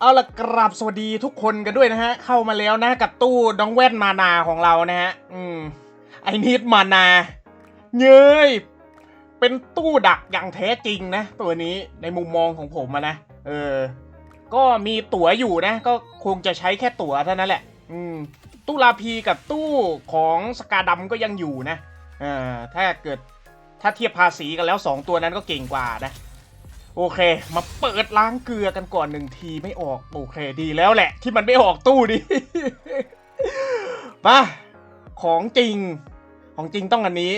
เอาละกราบสวัสดีทุกคนกันด้วยนะฮะ เข้ามาแล้วนะกับตู้น้องแว่นมานาของเรานะฮะ อืมไอนิดมานา เย้ยเป็นตู้ดักอย่างแท้จริงนะ ตัวนี้ในมุมมองของผมนะ เออ ก็มีตั๋วอยู่นะ ก็คงจะใช้แค่ตั๋วเท่านั้นแหละ อืม ตู้ลาพีกับตู้ของสกาดัมก็ยังอยู่นะ เอ่าถ้าเกิดถ้าเทียบภาษีกันแล้วสองตัวนั้นก็เก่งกว่านะ โอเค มาเปิดล้างเกลือกันก่อนหนึ่งทีไม่ออก โอเคดีแล้วแหละ ที่มันไม่ออกตู้ดิมาของจริง ของจริงต้องอันนี้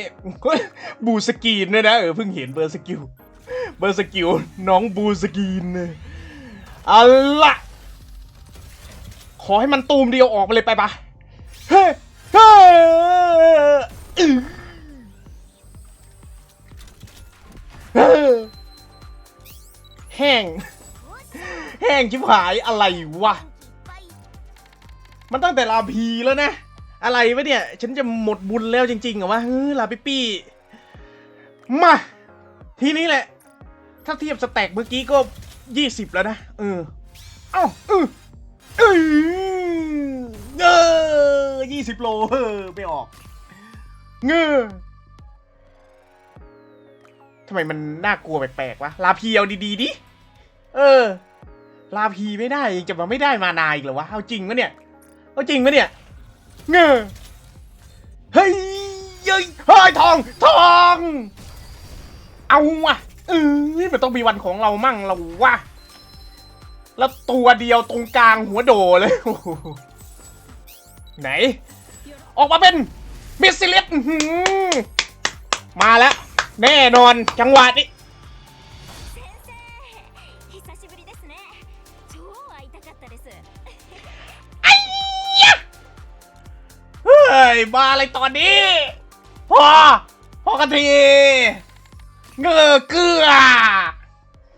บูสกีนด้วยนะ เออเพิ่งเห็นเบอร์สกิล เบอร์สกิล น้องบูสกีนเนี่ยอาละขอให้มันตูมเดียวออกไปเลยไปปะเฮ้เฮ้เฮ้ แห้ง แห้งชิบหายอะไรวะ มันตั้งแต่ลาพีแล้วนะ อะไรวะเนี่ย ฉันจะหมดบุญแล้วจริงๆเหรอวะเฮ้ยลาปิปี้ มา ทีนี้แหละ ถ้าเทียบสแต็กเมื่อกี้ก็ยี่สิบแล้วนะ เออ เอ้าเออเออเออยี่สิบโลเออไม่ออก เงอทำไมมันน่ากลัวแปลกๆวะ ลาพีเอาดีๆดิ เออ ลาพีไม่ได้ยังจะมาไม่ได้มานายอีกเหรอวะ เอาจริงปะเนี่ย เอาจริงปะเนี่ย เงอเฮ้ยเฮ้ยเฮ้ยทอง ทอง เอาวะเออมันต้องมีวันของเรามั่งเราวะแล้วตัวเดียวตรงกลางหัวโดเลยโอ้โหไหน ออกมาเป็นมิสซิลิสมาแล้ว แน่นอนจังหวะนี้ 会いたかったです เฮ้ย มาอะไรตอนนี้พอพอกันทีเงอเกลือ